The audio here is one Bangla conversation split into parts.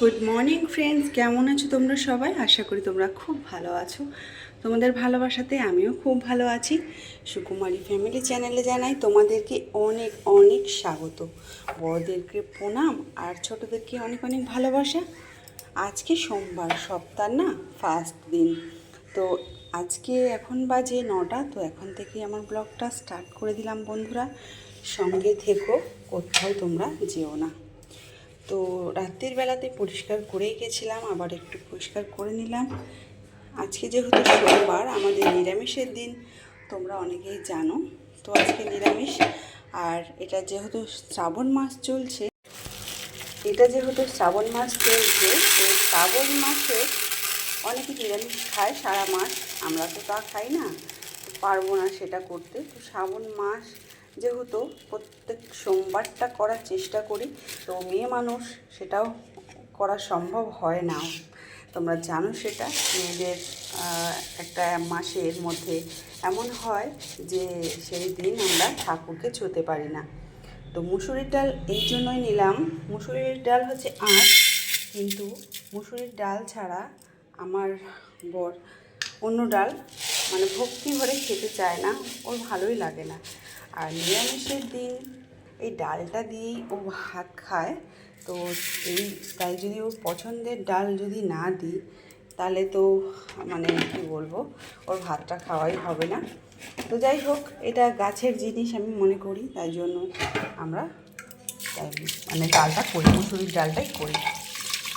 গুড মর্নিং ফ্রেন্ডস কেমন আছো তোমরা সবাই? আশা করি তোমরা খুব ভালো আছো। তোমাদের ভালোবাসাতে আমিও খুব ভালো আছি। সুকুমারী ফ্যামিলি চ্যানেলে জানাই তোমাদেরকে অনেক অনেক স্বাগত। বড়দেরকে প্রণাম আর ছোটোদেরকে অনেক অনেক ভালোবাসা। আজকে সোমবার, সপ্তাহ না? ফার্স্ট দিন। তো আজকে এখন বাজে নটা, তো এখন থেকে আমার ব্লগটা স্টার্ট করে দিলাম বন্ধুরা। সঙ্গে থেকো, কোথাও তোমরা যেও না। তো রাত্রির বেলাতে পরিষ্কার করেই গেছিলাম, আবার একটু পরিষ্কার করে নিলাম। আজকে যেহেতু সোমবার আমাদের নিরামিষের দিন, তোমরা অনেকেই জানো। তো আজকে নিরামিষ, আর এটা যেহেতু শ্রাবণ মাস চলছে, এটা যেহেতু শ্রাবণ মাস চলছে, তো শ্রাবণ মাসে অনেকে নিরামিষ খায় সারা মাস। আমরা তো তা খাই না, পারব না সেটা করতে। তো শ্রাবণ মাস যেহেতু প্রত্যেক সোমবারটা করার চেষ্টা করি, তো মেয়ে মানুষ সেটাও করা সম্ভব হয় না। তোমরা জানো সেটা, মেয়েদের একটা মাসের মধ্যে এমন হয় যে সেই দিন আমরা ঠাকুরকে ছুতে পারি না। তো মুসুরির ডাল এই জন্যই নিলাম। মুসুরির ডাল হচ্ছে আঁশ, কিন্তু মুসুরির ডাল ছাড়া আমার বর অন্য ডাল মানে ভক্তি ভরে খেতে চায় না, ওর ভালোই লাগে না। আর নিরামিষের দিন এই ডালটা দিয়েই ও ভাত খায়, তো এই তাই যদি ওর পছন্দের ডাল যদি না দিই, তাহলে তো মানে কি বলব, ওর ভাতটা খাওয়াই হবে না। তো যাই হোক, এটা গাছের জিনিস আমি মনে করি, তাই জন্য আমরা মানে ডালটা করি, মুসুরির ডালটাই করি।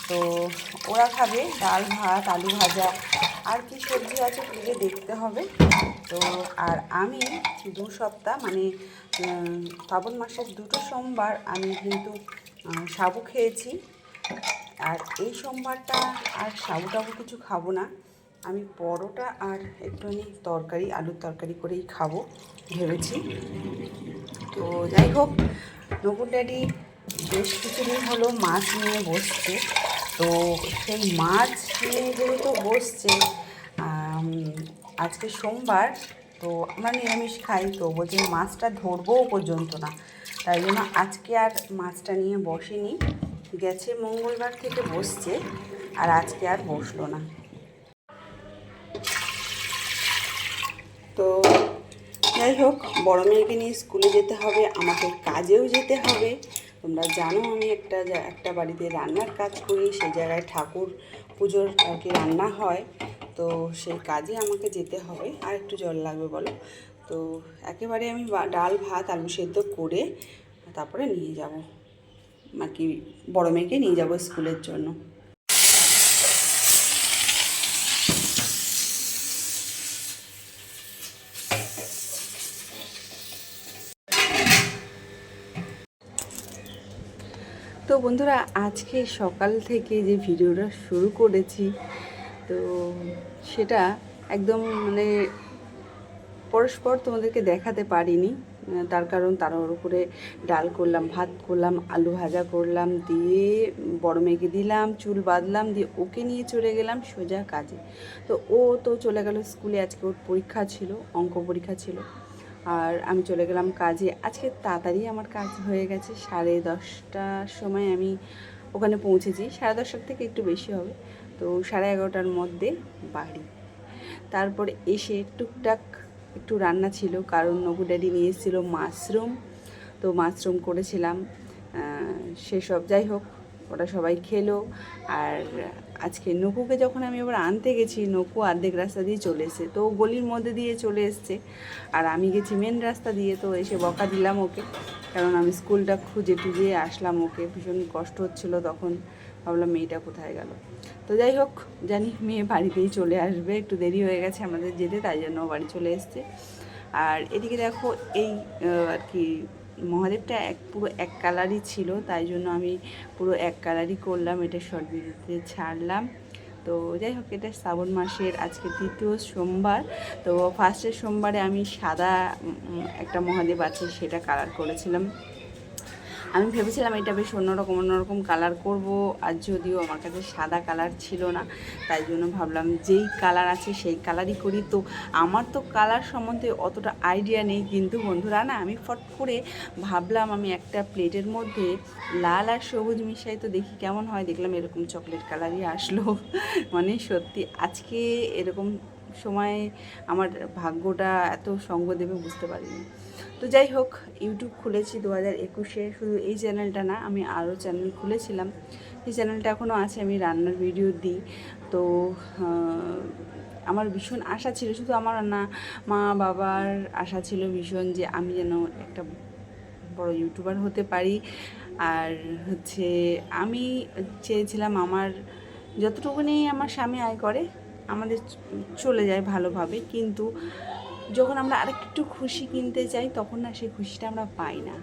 তো ওরা খাবে ডাল, ভাত, আলু ভাজা আর কি সবজি আছে খুঁজে দেখতে হবে। তো, আর আমি দু সপ্তাহ মানে শ্রাবণ মাসের দুটো সোমবার আমি কিন্তু সাবু খেয়েছি। আর এই সোমবারটা আর সাবু টাবু কিছু খাব না। আমি পরোটা আর একটুখানি তরকারি, আলুর তরকারি করেই খাব ভেবেছি। তো, যাই হোক নকুর ড্যাডি বেশ কিছুদিন হলো মাছ নিয়ে বসছে। তো সেই মাছ নিয়ে যেহেতু বসছে। আজকে সোমবার, তো আমরা নিরামিষ খাই, তো বলছি মাছটা ধরবোও পর্যন্ত না। তাই জন্য আজকে আর মাছটা নিয়ে বসেনি। গেছে মঙ্গলবার থেকে বসছে, আর আজকে আর বসল না। তো যাই হোক, বড় মেয়েকে নিয়ে স্কুলে যেতে হবে, আমাকে কাজেও যেতে হবে। তোমরা জানো আমি একটা একটা বাড়িতে রান্নার কাজ করি সেই জায়গায় ঠাকুর পুজোর আর কি রান্না হয়, তো সেই কাজে আমাকে যেতে হবে। আর একটু জল লাগবে বলো? তো একেবারে আমি ডাল, ভাত, আলু সেদ্ধ করে তারপরে নিয়ে যাব। আর কি বড় মেয়েকে নিয়ে যাব স্কুলের জন্য। তো বন্ধুরা, আজকে সকাল থেকে যে ভিডিওটা শুরু করেছি, তো সেটা একদম মানে পরস্পর তোমাদেরকে দেখাতে পারিনি। তার কারণ তার উপরে ডাল করলাম, ভাত করলাম, আলু ভাজা করলাম, দিয়ে বড় মেয়েকে দিলাম, চুল বাঁধলাম, দিয়ে ওকে নিয়ে চলে গেলাম সোজা কাজে। তো ও তো চলে গেল স্কুলে, আজকে ওর পরীক্ষা ছিল, অঙ্ক পরীক্ষা ছিল। আর আমি চলে গেলাম কাজে। আজকে তাড়াতাড়ি আমার কাজ হয়ে গেছে, সাড়ে দশটার সময় আমি ওখানে পৌঁছেছি। সাড়ে দশটার থেকে একটু বেশি হবে, তো সাড়ে এগারোটার মধ্যে বাড়ি। তারপরে এসে টুকটাক একটু রান্না ছিল, কারণ নবু ড্যাডি নিয়ে এসেছিল মাশরুম, তো মাশরুম করেছিলাম সেসব। যাই হোক ওরা সবাই খেলো। আর আজকে নকুকে যখন আমি আবার আনতে গেছি, নকু অর্ধেক রাস্তা দিয়ে চলে এসেছে। তো গলির মধ্যে দিয়ে চলে এসছে। আর আমি গেছি মেন রাস্তা দিয়ে, তো এসে বকা দিলাম ওকে। কারণ আমি স্কুলটা খুঁজে টুজে আসলাম ওকে। ভীষণ কষ্ট হচ্ছিল তখন। ভাবলাম মেয়েটা কোথায় গেল? তো যাই হোক, জানি মেয়ে বাড়িতেই চলে আসবে। একটু দেরি হয়ে গেছে আমাদের যেতে, তাই জন্য বাড়ি চলে এসছে। আর এদিকে দেখো এই আর কি মহাদেবটা এক পুরো এক কালারই ছিল, তাই জন্য আমি পুরো এক কালারই করলাম, এটা শর্ট ভিডিওতে ছাড়লাম। তো যাই হোক, এটা শ্রাবণ মাসের আজকে দ্বিতীয় সোমবার। তো ফার্স্টের সোমবারে আমি সাদা একটা মহাদেব আছে, সেটা কালার করেছিলাম। আমি ভেবেছিলাম এটা বেশ অন্যরকম অন্যরকম কালার করব, আর যদিও আমার কাছে সাদা কালার ছিল না, তাই জন্য ভাবলাম যেই কালার আছে সেই কালারই করি। তো আমার তো কালার সম্বন্ধে অতটা আইডিয়া নেই, কিন্তু বন্ধুরা না, আমি ফট করে ভাবলাম আমি একটা প্লেটের মধ্যে লাল আর সবুজ মিশাই তো দেখি কেমন হয়, দেখলাম এরকম চকলেট কালারই আসলো। মানে সত্যি আজকে এরকম সময় আমার ভাগ্যটা এত সঙ্গ দেবে বুঝতে পারিনি। তো যাই হোক ইউটিউব খুলেছি দু হাজার একুশে। শুধু এই চ্যানেলটা না, আমি আরও চ্যানেল খুলেছিলাম। এই চ্যানেলটা এখনও আছে, আমি রান্নার ভিডিও দিই। তো আমার ভীষণ আশা ছিল, শুধু আমার না, মা বাবার আশা ছিল ভীষণ যে আমি যেন একটা বড় ইউটিউবার হতে পারি। আর হচ্ছে, আমি চেয়েছিলাম আমার যতটুকুনি আমার স্বামী আয় করে, আমাদের চলে যায় ভালোভাবে। কিন্তু যখন আমরা আরেকটু খুশি কিনতে চাই তখন না সেই খুশিটা আমরা পাই না।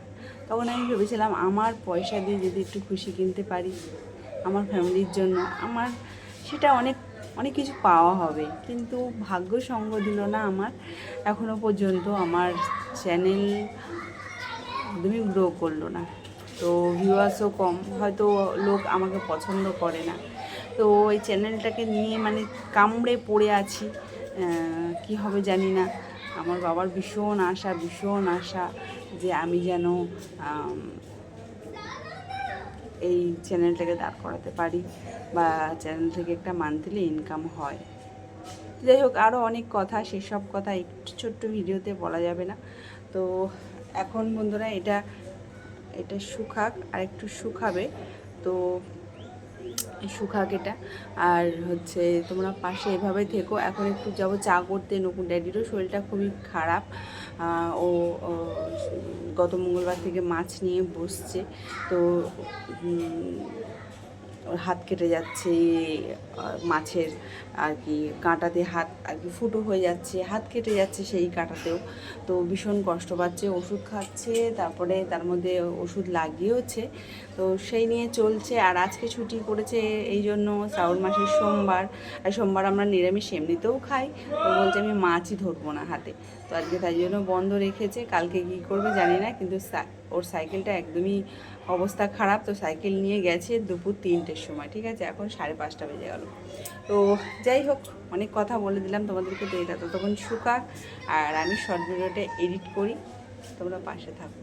তখন আমি ভেবেছিলাম, আমার পয়সা দিয়ে যদি একটু খুশি কিনতে পারি, আমার ফ্যামিলির জন্য, আমার সেটা অনেক অনেক কিছু পাওয়া হবে। কিন্তু ভাগ্য সঙ্গ দিল না আমার। এখনও পর্যন্ত আমার চ্যানেল একদমই গ্রো করল না। তো ভিউয়ার্সও কম, হয়তো লোক আমাকে পছন্দ করে না। তো এই চ্যানেলটাকে নিয়ে মানে কামড়ে পড়ে আছি। কি হবে জানি না। আমার বাবার ভীষণ আশা ভীষণ আশা যে আমি যেন এই চ্যানেলটাকে দাঁড় করাতে পারি বা চ্যানেল থেকে একটা মান্থলি ইনকাম হয়। যাই হোক আরও অনেক কথা, সেসব কথা একটু ছোট্ট ভিডিওতে বলা যাবে না। তো এখন বন্ধুরা এটা এটা শুকাক আর একটু শুকাবে। তো শুকাক এটা। আর হচ্ছে তোমরা পাশে এভাবে থেকো। এখন একটু যাব চা করতে। নকুন ড্যাডিরও শরীরটা খুবই খারাপ। ও গত মঙ্গলবার থেকে মাছ নিয়ে বসছে। তো হাত কেটে যাচ্ছে মাছের আর কি কাঁটাতে হাত আর কি ফুটো হয়ে যাচ্ছে, হাত কেটে যাচ্ছে সেই কাঁটাতেও। তো ভীষণ কষ্ট পাচ্ছে, ওষুধ খাচ্ছে, তারপরে তার মধ্যে ওষুধ লাগিয়েওছে। তো সেই নিয়ে চলছে, আর আজকে ছুটি করেছে এই জন্য শ্রাবণ মাসের সোমবার। আর সোমবার আমরা নিরামিষ এমনিতেও খাই, তো বলছে আমি মাছই ধরবো না হাতে। তো আজকে তাই জন্য বন্ধ রেখেছে, কালকে কী করবে জানি না, কিন্তু ওর সাইকেলটা একদমই অবস্থা খারাপ, তো সাইকেল নিয়ে গেছে দুপুর তিনটের সময়, ঠিক আছে? এখন সাড়ে পাঁচটা বেজে গেল। তো যাই হোক, অনেক কথা বলে দিলাম তোমাদেরকে তো এটা তো তখন শুকাক। আর আমি শর্ট ভিডিওটা এডিট করি, তোমরা পাশে থাকো।